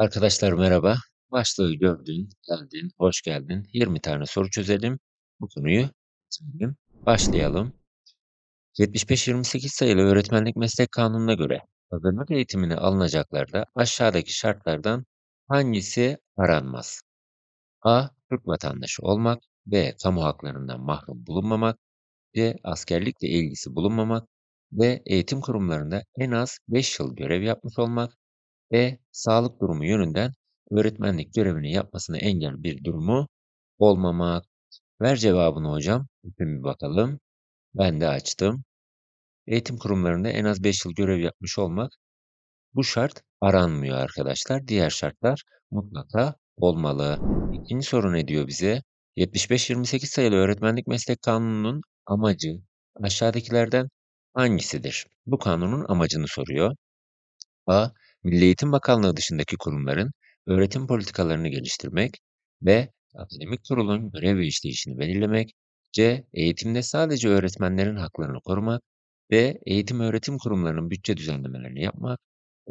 Arkadaşlar merhaba. Başlığı gördün, geldin, hoş geldin. 20 tane soru çözelim. Bu konuyu çözelim. Başlayalım. 75-28 sayılı öğretmenlik meslek kanununa göre hazırlık eğitimine alınacaklarda aşağıdaki şartlardan hangisi aranmaz? A. Türk vatandaşı olmak. B. Kamu haklarından mahrum bulunmamak. C. Askerlikle ilgisi bulunmamak. D. Eğitim kurumlarında en az 5 yıl görev yapmış olmak. E. Sağlık durumu yönünden öğretmenlik görevini yapmasına engel bir durumu olmamak. Ver cevabını hocam. Lütfen bir bakalım. Ben de açtım. Eğitim kurumlarında en az 5 yıl görev yapmış olmak. Bu şart aranmıyor arkadaşlar. Diğer şartlar mutlaka olmalı. İkinci soru ne diyor bize? 75-28 sayılı öğretmenlik meslek kanununun amacı aşağıdakilerden hangisidir? Bu kanunun amacını soruyor. A. Milli Eğitim Bakanlığı dışındaki kurumların öğretim politikalarını geliştirmek. B. Akademik kurulun görev ve işleyişini belirlemek. C. Eğitimde sadece öğretmenlerin haklarını korumak. D. Eğitim öğretim kurumlarının bütçe düzenlemelerini yapmak.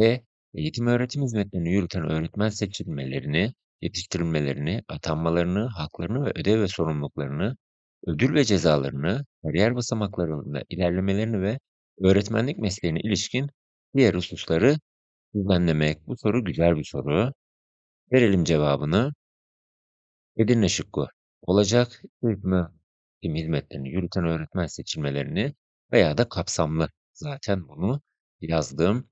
E. Eğitim öğretim hizmetlerini yürüten öğretmen seçilmelerini, yetiştirilmelerini, atanmalarını, haklarını ve ödev ve sorumluluklarını, ödül ve cezalarını, kariyer basamaklarında ilerlemelerini ve öğretmenlik mesleğine ilişkin diğer hususları düzenlemek. Bu soru güzel bir soru. Verelim cevabını. Edirne şıkkı olacak. Eğitim öğretim hizmetlerini yürüten öğretmen seçilmelerini veya da kapsamlı. Zaten bunu yazdım.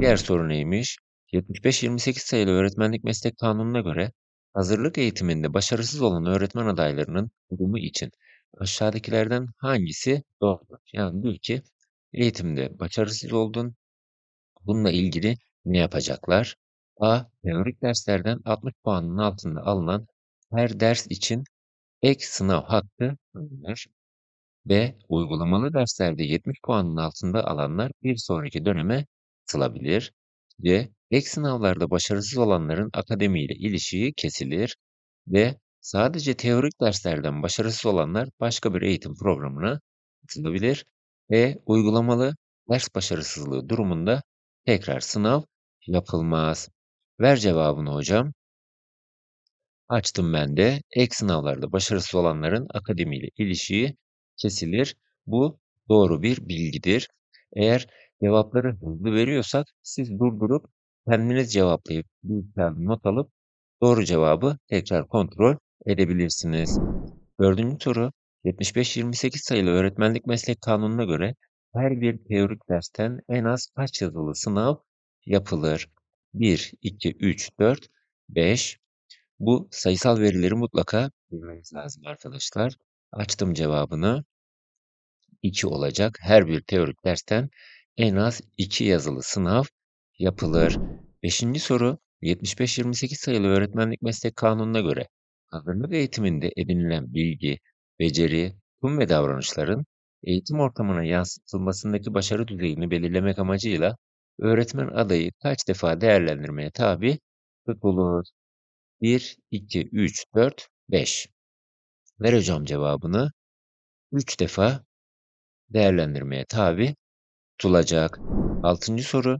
Diğer soru neymiş? 75-28 sayılı öğretmenlik meslek kanununa göre hazırlık eğitiminde başarısız olan öğretmen adaylarının durumu için aşağıdakilerden hangisi doğrudur? Yani diyor ki eğitimde başarısız oldun. Bununla ilgili ne yapacaklar? A. Teorik derslerden 60 puanın altında alınan her ders için ek sınav hakkı tanınır. B. Uygulamalı derslerde 70 puanın altında alanlar bir sonraki döneme katılabilir. C. Ek sınavlarda başarısız olanların akademiyle ilişiği kesilir. D. Sadece teorik derslerden başarısız olanlar başka bir eğitim programına katılabilir. E. Uygulamalı ders başarısızlığı durumunda tekrar sınav yapılmaz. Ver cevabını hocam. Açtım ben de. Ek sınavlarda başarısız olanların akademiyle ilişiği kesilir. Bu doğru bir bilgidir. Eğer cevapları hızlı veriyorsak siz durdurup kendiniz cevaplayıp tane not alıp doğru cevabı tekrar kontrol edebilirsiniz. Dördüncü soru 75-28 sayılı öğretmenlik meslek kanununa göre her bir teorik dersten en az kaç yazılı sınav yapılır? 1, 2, 3, 4, 5. Bu sayısal verileri mutlaka bilmeniz lazım arkadaşlar. Açtım cevabını. 2 olacak. Her bir teorik dersten en az 2 yazılı sınav yapılır. Beşinci soru 75-28 sayılı öğretmenlik meslek kanununa göre hazırlık eğitiminde edinilen bilgi, beceri, tutum ve davranışların eğitim ortamına yansıtılmasındaki başarı düzeyini belirlemek amacıyla öğretmen adayı kaç defa değerlendirmeye tabi tutulur? 1, 2, 3, 4, 5. Ver hocam cevabını. 3 defa değerlendirmeye tabi tutulacak. Altıncı soru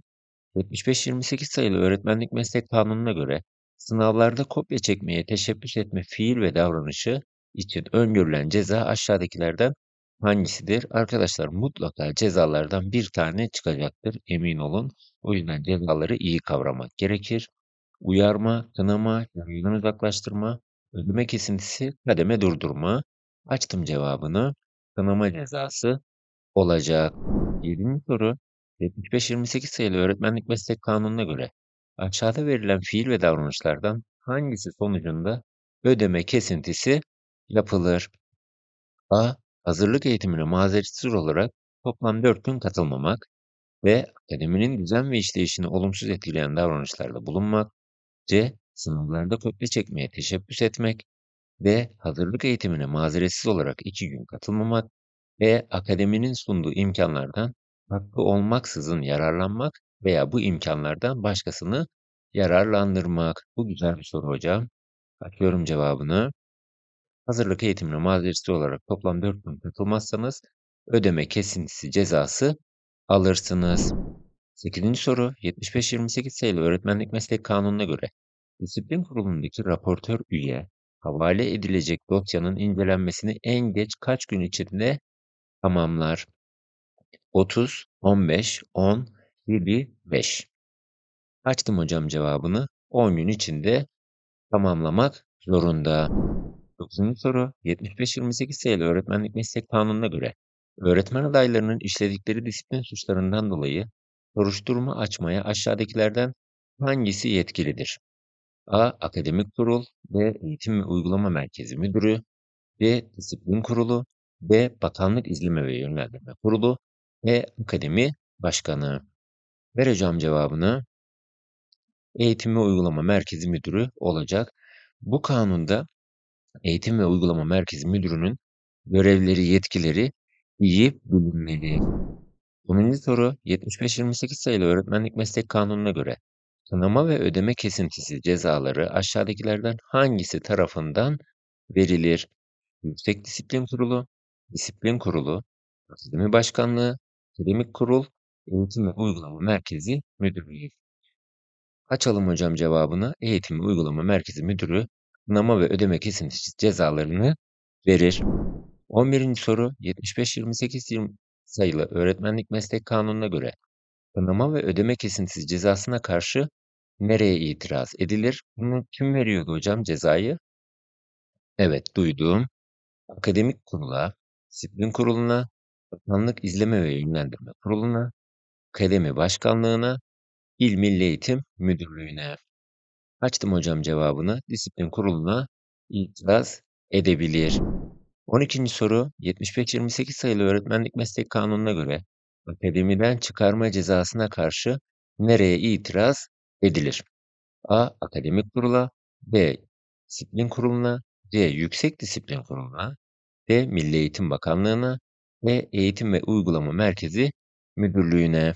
75-28 sayılı öğretmenlik meslek kanununa göre sınavlarda kopya çekmeye teşebbüs etme fiil ve davranışı için öngörülen ceza aşağıdakilerden hangisidir? Arkadaşlar mutlaka cezalardan bir tane çıkacaktır emin olun. O yüzden cezaları iyi kavramak gerekir. Uyarma, kınama, yayından uzaklaştırma, ödeme kesintisi, kademe durdurma. Açtım cevabını. Kınama cezası olacak. 7. soru 75-28 sayılı öğretmenlik meslek kanununa göre aşağıda verilen fiil ve davranışlardan hangisi sonucunda ödeme kesintisi yapılır? A. Hazırlık eğitimine mazeretsiz olarak toplam 4 gün katılmamak ve akademinin düzen ve işleyişini olumsuz etkileyen davranışlarda bulunmak. C. Sınavlarda kopya çekmeye teşebbüs etmek. D. Hazırlık eğitimine mazeretsiz olarak 2 gün katılmamak. E. Akademinin sunduğu imkanlardan hakkı olmaksızın yararlanmak veya bu imkanlardan başkasını yararlandırmak. Bu güzel bir soru hocam. Açıyorum cevabını. Hazırlık eğitimine mazeretsiz olarak toplam 4 gün katılmazsanız ödeme kesintisi cezası alırsınız. 8. soru 75-28 sayılı Öğretmenlik Meslek Kanunu'na göre disiplin kurulundaki raportör üye havale edilecek dosyanın incelenmesini en geç kaç gün içinde tamamlar? 30, 15, 10, 7, 5. Açtım hocam cevabını. 10 gün içinde tamamlamak zorunda. 9. soru 75-28 sayılı Öğretmenlik Meslek Kanunu'na göre öğretmen adaylarının işledikleri disiplin suçlarından dolayı soruşturma açmaya aşağıdakilerden hangisi yetkilidir? A. Akademik Kurul B. Eğitim ve Uygulama Merkezi Müdürü C. Disiplin Kurulu D. Bakanlık İzleme ve Yönlendirme Kurulu E. Akademi Başkanı Ver hocam cevabını. Eğitim ve Uygulama Merkezi Müdürü olacak. Bu kanunda Eğitim ve Uygulama Merkezi Müdürü'nün görevleri, yetkileri iyi bilinmeli. 10. soru 75-28 sayılı Öğretmenlik Meslek Kanunu'na göre sınama ve ödeme kesintisi cezaları aşağıdakilerden hangisi tarafından verilir? Yüksek Disiplin Kurulu, Disiplin Kurulu, Akademi Başkanlığı, Akademik Kurul, Eğitim ve Uygulama Merkezi Müdürlüğü. Açalım hocam cevabını. Eğitim ve Uygulama Merkezi Müdürü sınama ve ödeme kesintisi cezalarını verir. 11. soru 75-28 sayılı Öğretmenlik Meslek Kanunu'na göre sınama ve ödeme kesintisi cezasına karşı nereye itiraz edilir? Bunu kim veriyordu hocam cezayı? Evet duyduğum akademik kurula, disiplin kuruluna, bakanlık izleme ve yönlendirme kuruluna, akademi başkanlığına, İl Milli Eğitim Müdürlüğü'ne. Açtım hocam cevabını. Disiplin kuruluna itiraz edebilir. 12. soru 75-28 sayılı Öğretmenlik Meslek Kanunu'na göre akademiden çıkarma cezasına karşı nereye itiraz edilir? A. Akademik kurula B. Disiplin kuruluna C. Yüksek Disiplin Kurulu'na D. Milli Eğitim Bakanlığı'na E. Eğitim ve Uygulama Merkezi Müdürlüğü'ne.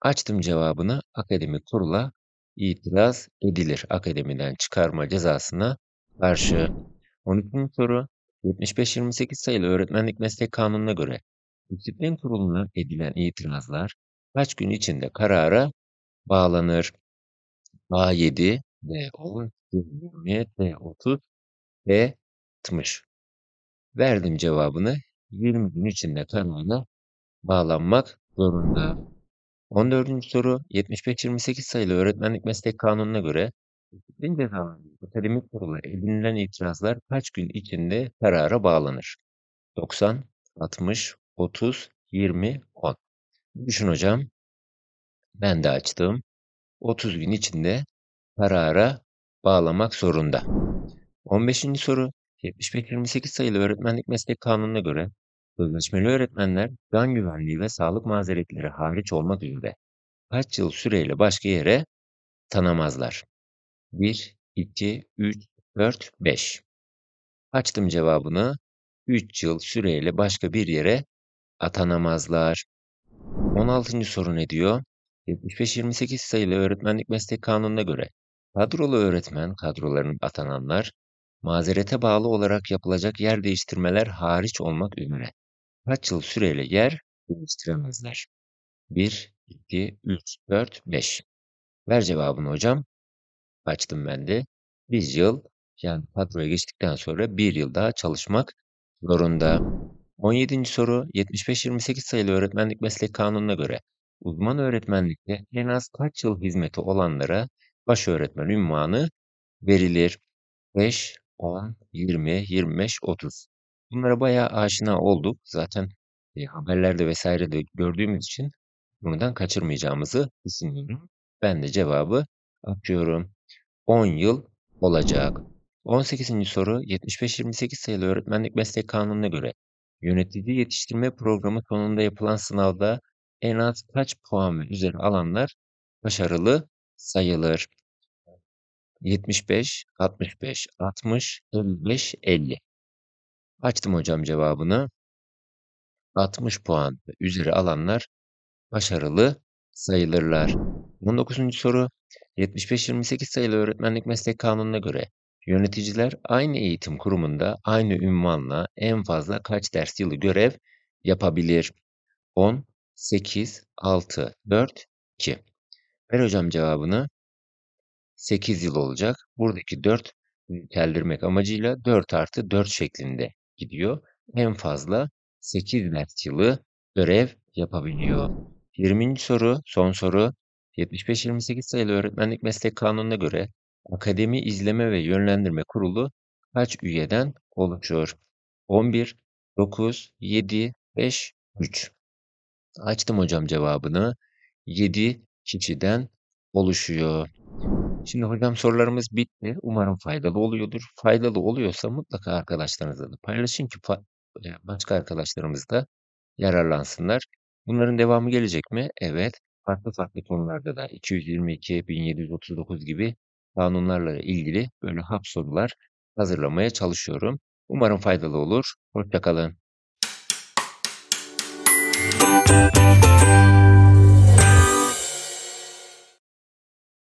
Açtım cevabını. Akademik kurula itiraz edilir. Akademiden çıkarma cezasına karşı. 12. soru 75-28 sayılı Öğretmenlik Meslek Kanunu'na göre disiplin kuruluna edilen itirazlar kaç gün içinde karara bağlanır? A7, D10, D20, D30, D60. Verdim cevabını. 20 gün içinde karara bağlanmak zorunda. 14. soru 75-28 sayılı Öğretmenlik Meslek Kanunu'na göre disiplin cezalarında akademik kurula edinilen itirazlar kaç gün içinde karara bağlanır? 90, 60, 30, 20, 10. Düşün hocam. Ben de açtım. 30 gün içinde karara bağlamak zorunda. 15. soru 75-28 sayılı Öğretmenlik Meslek Kanunu'na göre sözleşmeli öğretmenler can güvenliği ve sağlık mazeretleri hariç olmak üzere kaç yıl süreyle başka yere tanamazlar? 1, 2, 3, 4, 5. Açtım cevabını. 3 yıl süreyle başka bir yere atanamazlar. 16. soru ne diyor? 75-28 sayılı Öğretmenlik Meslek Kanunu'na göre kadrolu öğretmen kadrolarının atananlar mazerete bağlı olarak yapılacak yer değiştirmeler hariç olmak üzere kaç yıl süreyle yer değiştiremezler? 1, 2, 3, 4, 5. Ver cevabını hocam. Açtım ben de. Bir yıl yani kadroya geçtikten sonra bir yıl daha çalışmak zorunda. 17. soru 75-28 sayılı Öğretmenlik Meslek Kanunu'na göre uzman öğretmenlikte en az kaç yıl hizmeti olanlara baş öğretmen ünvanı verilir? 5, 10, 20, 25, 30. Bunlara bayağı aşina olduk. Zaten e, haberlerde vesaire de gördüğümüz için bundan kaçırmayacağımızı düşünüyorum. Ben de cevabı atıyorum. 10 yıl olacak. 18. soru 75-28 sayılı Öğretmenlik Meslek Kanunu'na göre yönetici yetiştirme programı sonunda yapılan sınavda en az kaç puan ve üzeri alanlar başarılı sayılır? 75, 65, 60, 55, 50. Açtım hocam cevabını. 60 puan üzeri alanlar başarılı sayılırlar. 19. soru 75-28 sayılı Öğretmenlik Meslek Kanunu'na göre yöneticiler aynı eğitim kurumunda aynı ünvanla en fazla kaç ders yılı görev yapabilir? 10, 8, 6, 4, 2. Ver hocam cevabını. 8 yıl olacak. Buradaki 4 büyüteldirmek amacıyla 4 artı 4 şeklinde gidiyor. En fazla 8 ders yılı görev yapabiliyor. 20. soru, son soru. 75-28 sayılı öğretmenlik meslek kanununa göre Akademi İzleme ve Yönlendirme Kurulu kaç üyeden oluşur? 11, 9, 7, 5, 3. Açtım hocam cevabını. 7 kişiden oluşuyor. Şimdi hocam sorularımız bitti. Umarım faydalı oluyordur. Faydalı oluyorsa mutlaka arkadaşlarınızla da paylaşın ki fa- başka arkadaşlarımız da yararlansınlar. Bunların devamı gelecek mi? Evet. Farklı farklı konularda da 222, 1739 gibi kanunlarla ilgili böyle hap sorular hazırlamaya çalışıyorum. Umarım faydalı olur. Hoşça kalın.